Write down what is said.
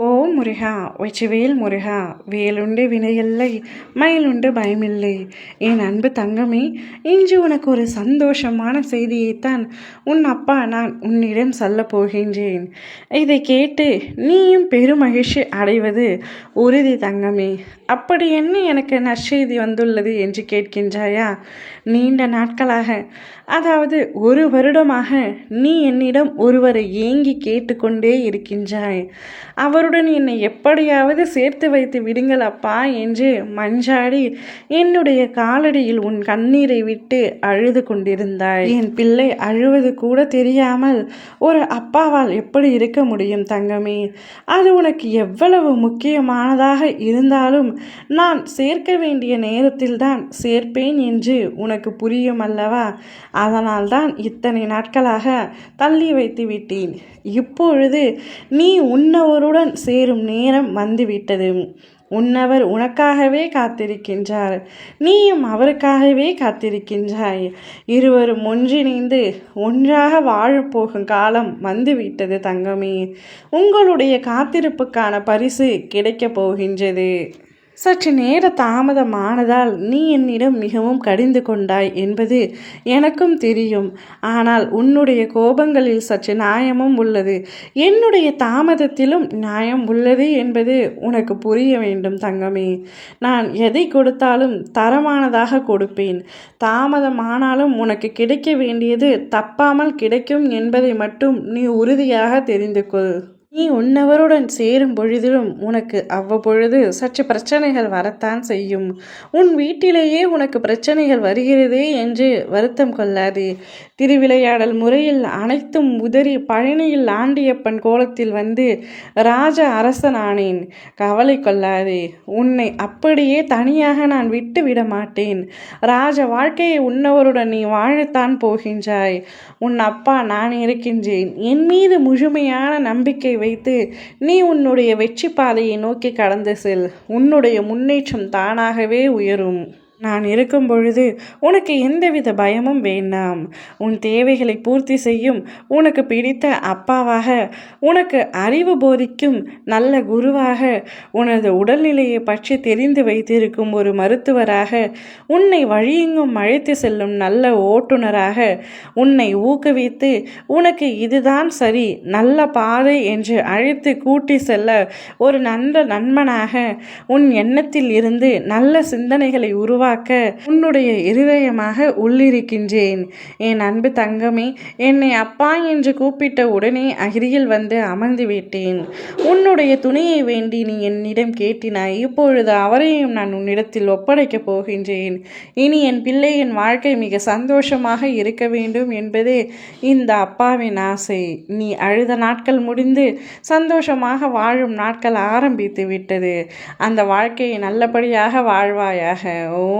o ஓ முருகா வெற்றிவேல் முருகா வேலுண்டு வினையில்லை மயிலுண்டு பயமில்லை. என் அன்பு தங்கமே இன்று உனக்கு ஒரு சந்தோஷமான செய்தியைத்தான் உன் அப்பா நான் உன்னிடம் சொல்லப் போகின்றேன். இதை கேட்டு நீயும் பெருமகிழ்ச்சி அடைவது உறுதி தங்கமே. அப்படி என்ன எனக்கு நற்செய்தி வந்துள்ளது என்று கேட்கின்றாயா? நீண்ட நாட்களாக அதாவது ஒரு வருடமாக நீ என்னிடம் ஒருவரை ஏங்கி கேட்டுக்கொண்டே இருக்கின்றாய். அவருடன் என்னை எப்படியாவது சேர்த்து வைத்து விடுங்கள் அப்பா என்று மஞ்சாடி என்னுடைய காலடியில் உன் கண்ணீரை விட்டு அழுது கொண்டிருந்தாய். என் பிள்ளை அழுவது கூட தெரியாமல் ஒரு அப்பாவால் எப்படி இருக்க முடியும் தங்கமே? அது உனக்கு எவ்வளவு முக்கியமானதாக இருந்தாலும் நான் சேர்க்க வேண்டிய நேரத்தில்தான் சேர்ப்பேன் என்று உனக்கு புரியும் அல்லவா? அதனால்தான் இத்தனை நாட்களாக தள்ளி வைத்து விட்டேன். இப்பொழுது நீ உன்னவருடன் சேரும் நேரம் வந்துவிட்டது. உன்னவர் உனக்காகவே காத்திருக்கின்றார். நீயும் அவருக்காகவே காத்திருக்கின்றாய். இருவரும் ஒன்றிணைந்து ஒன்றாக வாழப்போகும் காலம் வந்துவிட்டது தங்கமே. உங்களுடைய காத்திருப்புக்கான பரிசு கிடைக்கப் போகின்றது. சற்று நேர தாமதமானதால் நீ என்னிடம் மிகவும் கடிந்து கொண்டாய் என்பது எனக்கும் தெரியும். ஆனால் உன்னுடைய கோபங்களில் சற்று நியாயமும் உள்ளது. என்னுடைய தாமதத்திலும் நியாயம் உள்ளது என்பது உனக்கு புரிய வேண்டும் தங்கமே. நான் எதை கொடுத்தாலும் தரமானதாக கொடுப்பேன். தாமதமானாலும் உனக்கு கிடைக்க வேண்டியது தப்பாமல் கிடைக்கும் என்பதை மட்டும் நீ உறுதியாக தெரிந்து கொள். நீ உன்னவருடன் சேரும் பொழுதிலும் உனக்கு அவ்வப்பொழுது சற்று பிரச்சனைகள் வரத்தான் செய்யும். உன் வீட்டிலேயே உனக்கு பிரச்சனைகள் வருகிறதே என்று வருத்தம் கொள்ளாதே. திருவிளையாடல் முறையில் அனைத்தும் உதறி பழனியில் ஆண்டியப்பன் கோலத்தில் வந்து ராஜ அரசனானேன். கவலை கொள்ளாதே. உன்னை அப்படியே தனியாக நான் விட்டு விட மாட்டேன். ராஜ வாழ்க்கையை உன்னவருடன் நீ வாழத்தான் போகின்றாய். உன் அப்பா நான் இருக்கின்றேன். என் மீது முழுமையான நம்பிக்கை வைத்து நீ உன்னுடைய வெற்றி பாதையை நோக்கி கடந்து செல். உன்னுடைய முன்னேற்றம் தானாகவே உயரும். நான் இருக்கும் பொழுது உனக்கு எந்தவித பயமும் வேண்டாம். உன் தேவைகளை பூர்த்தி செய்யும் உனக்கு பிடித்த அப்பாவாக உனக்கு அறிவு போதிக்கும் நல்ல குருவாக உனது உடல்நிலையை பற்றி தெரிந்து வைத்திருக்கும் ஒரு மருத்துவராக உன்னை வழியெங்கும் அழைத்து செல்லும் நல்ல ஓட்டுநராக உன்னை ஊக்குவித்து உனக்கு இதுதான் சரி நல்ல பாதை என்று அழைத்து கூட்டி செல்ல ஒரு நல்ல நண்பனாக உன் எண்ணத்தில் இருந்து நல்ல சிந்தனைகளை உருவா உருவாக்க உன்னுடைய இருதயமாக உள்ளிருக்கின்றேன். என் அன்பு தங்கமே என்னை அப்பா என்று கூப்பிட்ட உடனே அகிரியில் வந்து அமர்ந்து விட்டேன். உன்னுடைய துணையை வேண்டி நீ என்னிடம் கேட்டினாய். இப்பொழுது அவரையும் நான் உன்னிடத்தில் ஒப்படைக்கப் போகின்றேன். இனி என் பிள்ளையின் வாழ்க்கை மிக சந்தோஷமாக இருக்க வேண்டும் என்பதே இந்த அப்பாவின் ஆசை. நீ அழுத நாட்கள் முடிந்து சந்தோஷமாக வாழும் நாட்கள் ஆரம்பித்து விட்டது. அந்த வாழ்க்கையை நல்லபடியாக வாழ்வாயாக. ஓ